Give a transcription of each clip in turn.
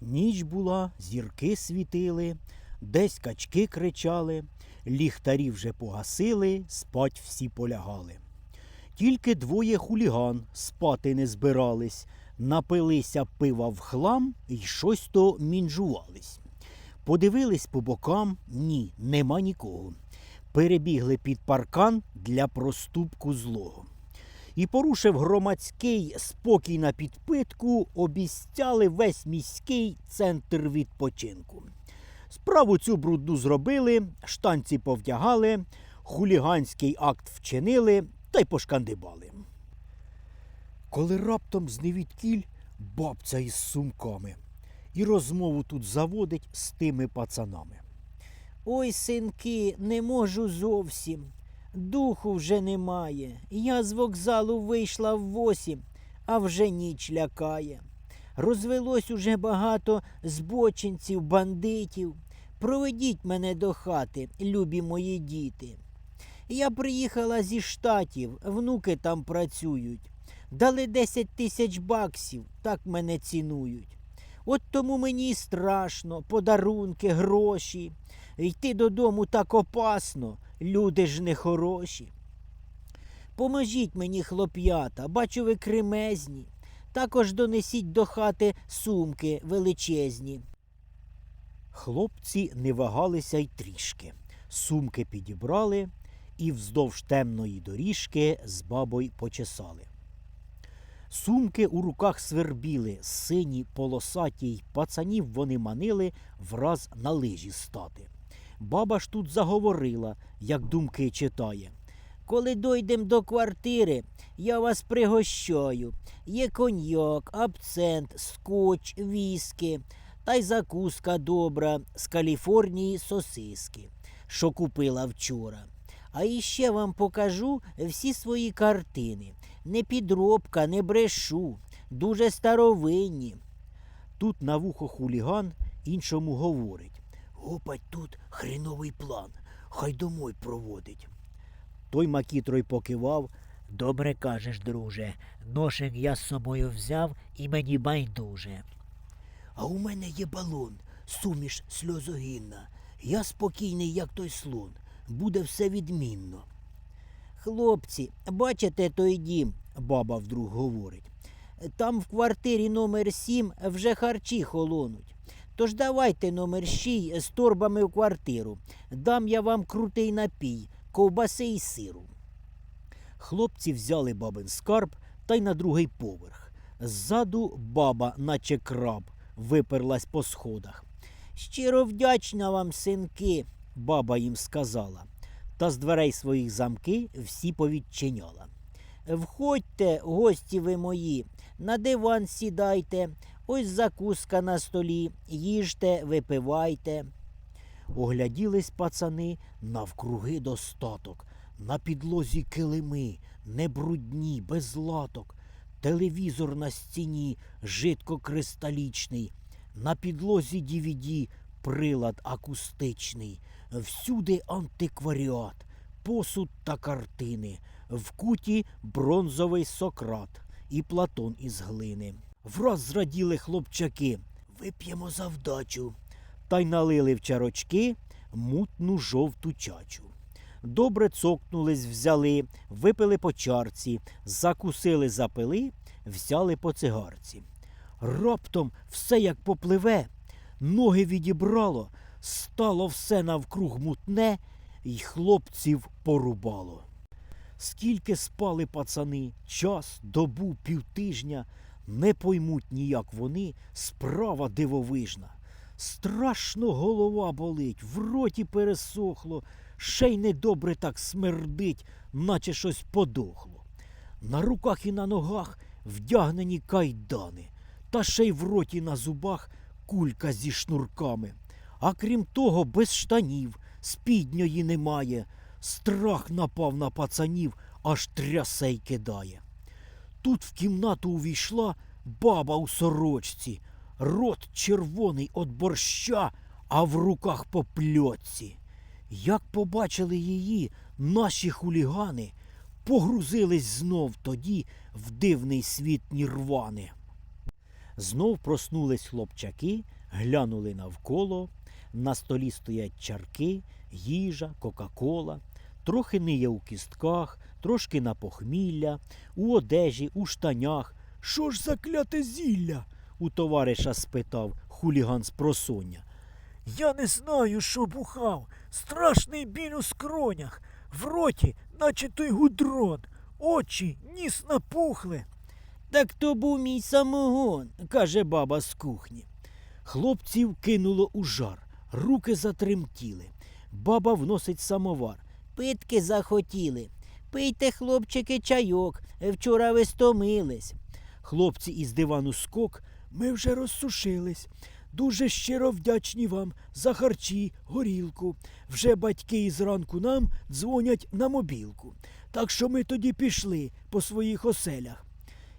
Ніч була, зірки світили, десь качки кричали, ліхтарі вже погасили, спать всі полягали. Тільки двоє хуліган спати не збирались, напилися пива в хлам і щось то мінжувались. Подивились по бокам ні, нема нікого. Перебігли під паркан для проступку злого. І порушив громадський спокій на підпитку, обіцяли весь міський центр відпочинку. Справу цю брудну зробили, штанці повдягали, хуліганський акт вчинили та й пошкандибали. Коли раптом зневідкіль бабця із сумками і розмову тут заводить з тими пацанами. Ой, синки, не можу зовсім. Духу вже немає. Я з вокзалу вийшла в восім, а вже ніч лякає. Розвелось уже багато збочинців, бандитів. Проведіть мене до хати, любі мої діти. Я приїхала зі штатів, внуки там працюють. Дали 10 тисяч баксів, так мене цінують. От тому мені страшно, подарунки, гроші. Йти додому так опасно, люди ж не хороші. Поможіть мені, хлоп'ята, бачу ви кремезні. Також донесіть до хати сумки величезні. Хлопці не вагалися й трішки. Сумки підібрали і вздовж темної доріжки з бабою почесали. Сумки у руках свербіли, сині, полосаті й пацанів вони манили враз на лижі стати. Баба ж тут заговорила, як думки читає. Коли дойдем до квартири, я вас пригощаю. Є коньяк, абцент, скотч, віскі, та й закуска добра з Каліфорнії сосиски, що купила вчора. А іще вам покажу всі свої картини. Не підробка, не брешу, дуже старовинні. Тут на вухо хуліган іншому говорить. Гопать тут хреновий план, хай домой проводить. Той макітрой покивав. Добре кажеш, друже. Ношик я з собою взяв і мені байдуже. А у мене є балон, суміш сльозогінна. Я спокійний, як той слон. Буде все відмінно. Хлопці, бачите той дім, баба вдруг говорить. Там в квартирі номер сім вже харчі холонуть. Тож давайте номер шій з торбами в квартиру. Дам я вам крутий напій, ковбаси і сиру. Хлопці взяли бабин скарб та й на другий поверх. Ззаду баба, наче краб, виперлась по сходах. Щиро вдячна вам, синки, баба їм сказала, та з дверей своїх замки всі повідчиняла. Входьте, гості ви мої, на диван сідайте, ось закуска на столі, їжте, випивайте. Огляділись пацани навкруги достаток, на підлозі килими, не брудні, без латок, телевізор на стіні, жидкокристалічний, на підлозі DVD, прилад акустичний, всюди антикваріат, посуд та картини, в куті бронзовий Сократ і Платон із глини. Враз зраділи хлопчаки, вип'ємо за вдачу, та й налили в чарочки мутну жовту чачу. Добре цокнулись, взяли, випили по чарці, закусили, запили, взяли по цигарці. Раптом все як попливе, ноги відібрало, стало все навкруг мутне, й хлопців порубало. Скільки спали пацани, час, добу, півтижня, не поймуть ніяк вони, справа дивовижна. Страшно голова болить, в роті пересохло, ще й недобре так смердить, наче щось подохло. На руках і на ногах вдягнені кайдани, та ще й в роті на зубах кулька зі шнурками. А крім того, без штанів, спідньої немає. Страх напав на пацанів, аж трясе й кидає. Тут в кімнату увійшла баба у сорочці, рот червоний від борща, а в руках по пльотці. Як побачили її наші хулігани, погрузились знов тоді в дивний світ нірвани. Знов проснулись хлопчаки, глянули навколо. На столі стоять чарки, їжа, кока-кола. Трохи ниє у кістках, трошки на похмілля, у одежі, у штанях. Що ж за кляте зілля? у товариша спитав хуліган з просоння. Я не знаю, що бухав. Страшний біль у скронях, в роті, наче той гудрон, очі, ніс напухли. Так то був мій самогон, каже баба з кухні. Хлопців кинуло у жар, руки затремтіли. Баба вносить самовар. Питки захотіли. Пийте, хлопчики, чайок. Вчора ви стомились. Хлопці із дивану скок. Ми вже розсушились. Дуже щиро вдячні вам за харчі, горілку. Вже батьки із ранку нам дзвонять на мобілку. Так що ми тоді пішли по своїх оселях.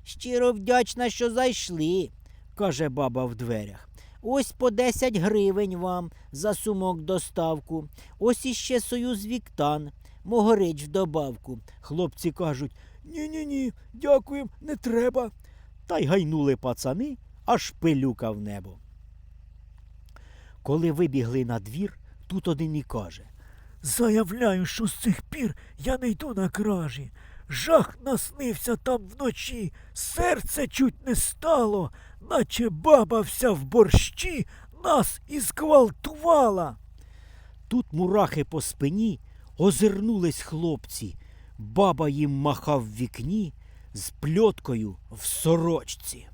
Щиро вдячна, що зайшли, каже баба в дверях. Ось по 10 гривень вам за сумок доставку. Ось іще союз віктан. Могорич в добавку. Хлопці кажуть ні-ні ні, дякуєм, не треба. Та й гайнули пацани, аж пилюка в небо. Коли вибігли на двір, тут один і каже. Заявляю, що з цих пір я не йду на кражі. Жах наснився там вночі, серце чуть не стало, наче баба вся в борщі нас і зґвалтувала. Тут мурахи по спині озирнулись хлопці. Баба їм махав в вікні з пльоткою в сорочці.